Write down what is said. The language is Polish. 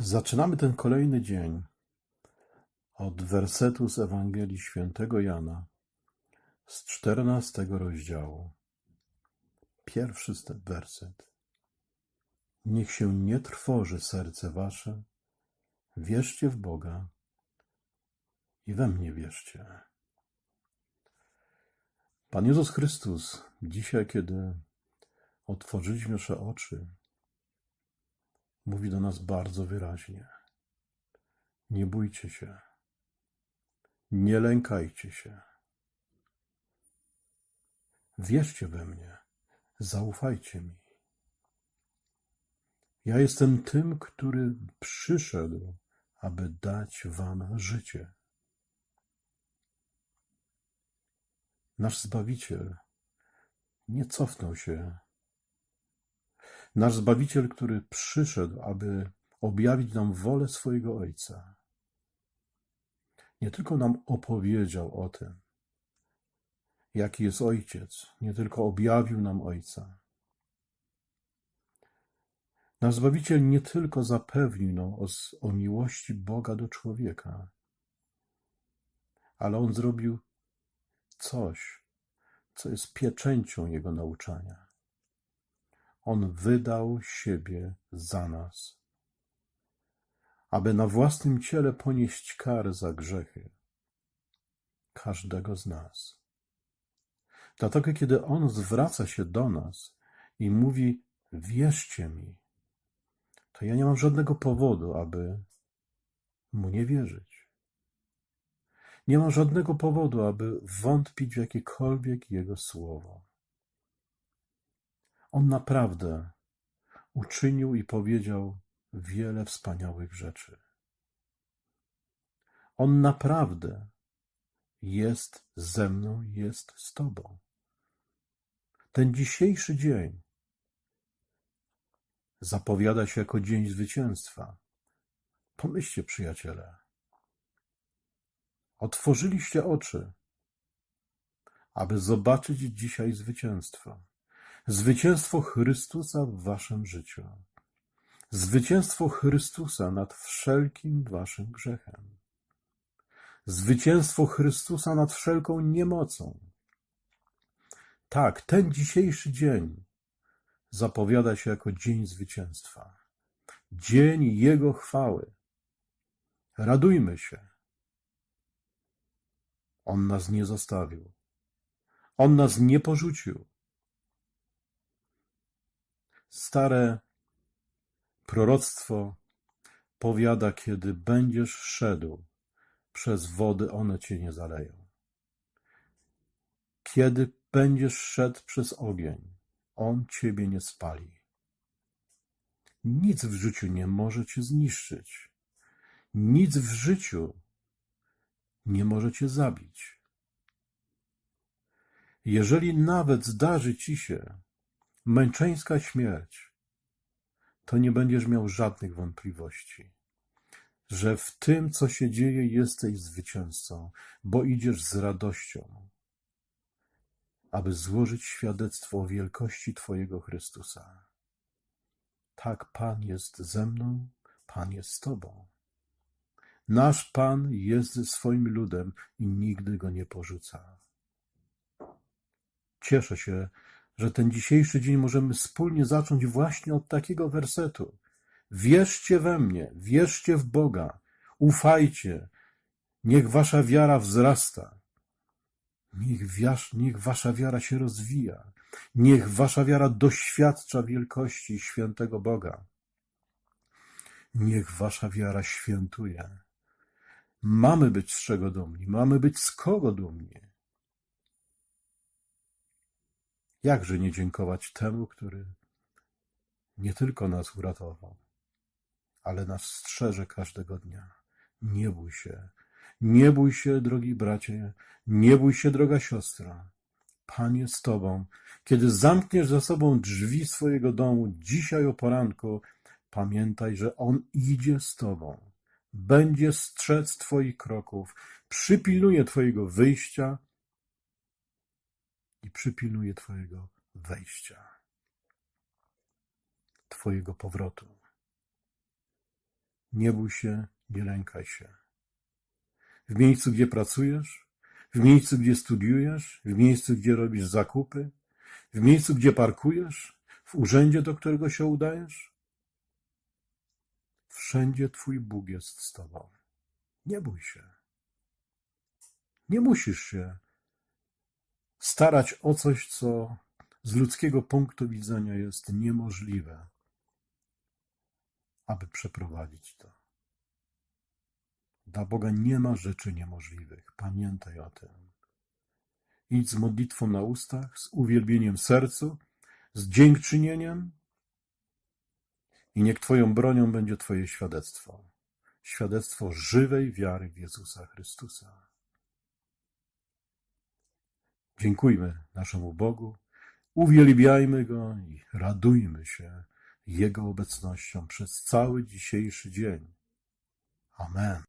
Zaczynamy ten kolejny dzień od wersetu z Ewangelii Świętego Jana z czternastego rozdziału. Pierwszy werset. Niech się nie trwoży serce wasze, wierzcie w Boga i we mnie wierzcie. Pan Jezus Chrystus dzisiaj, kiedy otworzyliśmy nasze oczy, mówi do nas bardzo wyraźnie. Nie bójcie się. Nie lękajcie się. Wierzcie we mnie. Zaufajcie mi. Ja jestem tym, który przyszedł, aby dać wam życie. Nasz Zbawiciel nie cofnął się Nasz Zbawiciel, który przyszedł, aby objawić nam wolę swojego Ojca, nie tylko nam opowiedział o tym, jaki jest Ojciec, nie tylko objawił nam Ojca. Nasz Zbawiciel nie tylko zapewnił nam o, o miłości Boga do człowieka, ale On zrobił coś, co jest pieczęcią Jego nauczania. On wydał siebie za nas, aby na własnym ciele ponieść karę za grzechy każdego z nas. Dlatego, kiedy On zwraca się do nas i mówi: Wierzcie mi, to ja nie mam żadnego powodu, aby Mu nie wierzyć. Nie mam żadnego powodu, aby wątpić w jakiekolwiek Jego słowo. On naprawdę uczynił i powiedział wiele wspaniałych rzeczy. On naprawdę jest ze mną, jest z Tobą. Ten dzisiejszy dzień zapowiada się jako dzień zwycięstwa. Pomyślcie, przyjaciele. Otworzyliście oczy, aby zobaczyć dzisiaj zwycięstwo. Zwycięstwo Chrystusa w waszym życiu. Zwycięstwo Chrystusa nad wszelkim waszym grzechem. Zwycięstwo Chrystusa nad wszelką niemocą. Tak, ten dzisiejszy dzień zapowiada się jako dzień zwycięstwa. Dzień Jego chwały. Radujmy się. On nas nie zostawił. On nas nie porzucił. Stare proroctwo powiada, kiedy będziesz szedł przez wody, one cię nie zaleją. Kiedy będziesz szedł przez ogień, on ciebie nie spali. Nic w życiu nie może cię zniszczyć. Nic w życiu nie może cię zabić. Jeżeli nawet zdarzy ci się męczeńska śmierć, to nie będziesz miał żadnych wątpliwości, że w tym, co się dzieje, jesteś zwycięzcą, bo idziesz z radością, aby złożyć świadectwo o wielkości Twojego Chrystusa. Tak, Pan jest ze mną, Pan jest z Tobą. Nasz Pan jest ze swoim ludem i nigdy go nie porzuca. Cieszę się, że ten dzisiejszy dzień możemy wspólnie zacząć właśnie od takiego wersetu. Wierzcie we mnie, wierzcie w Boga, ufajcie, niech wasza wiara wzrasta. Niech, wiasz, niech wasza wiara się rozwija. Niech wasza wiara doświadcza wielkości świętego Boga. Niech wasza wiara świętuje. Mamy być z czego dumni, mamy być z kogo dumni. Jakże nie dziękować temu, który nie tylko nas uratował, ale nas strzeże każdego dnia. Nie bój się, nie bój się, drogi bracie, nie bój się, droga siostra. Pan jest z tobą. Kiedy zamkniesz za sobą drzwi swojego domu dzisiaj o poranku, pamiętaj, że On idzie z tobą. Będzie strzec twoich kroków, przypilnuje twojego wyjścia i przypilnuje Twojego wejścia, Twojego powrotu. Nie bój się, nie lękaj się. W miejscu, gdzie pracujesz, w miejscu, gdzie studiujesz, w miejscu, gdzie robisz zakupy, w miejscu, gdzie parkujesz, w urzędzie, do którego się udajesz, wszędzie Twój Bóg jest z Tobą. Nie bój się. Nie musisz się starać o coś, co z ludzkiego punktu widzenia jest niemożliwe, aby przeprowadzić to. Dla Boga nie ma rzeczy niemożliwych. Pamiętaj o tym. Idź z modlitwą na ustach, z uwielbieniem sercu, z dziękczynieniem i niech Twoją bronią będzie Twoje świadectwo. Świadectwo żywej wiary w Jezusa Chrystusa. Dziękujmy naszemu Bogu, uwielbiajmy Go i radujmy się Jego obecnością przez cały dzisiejszy dzień. Amen.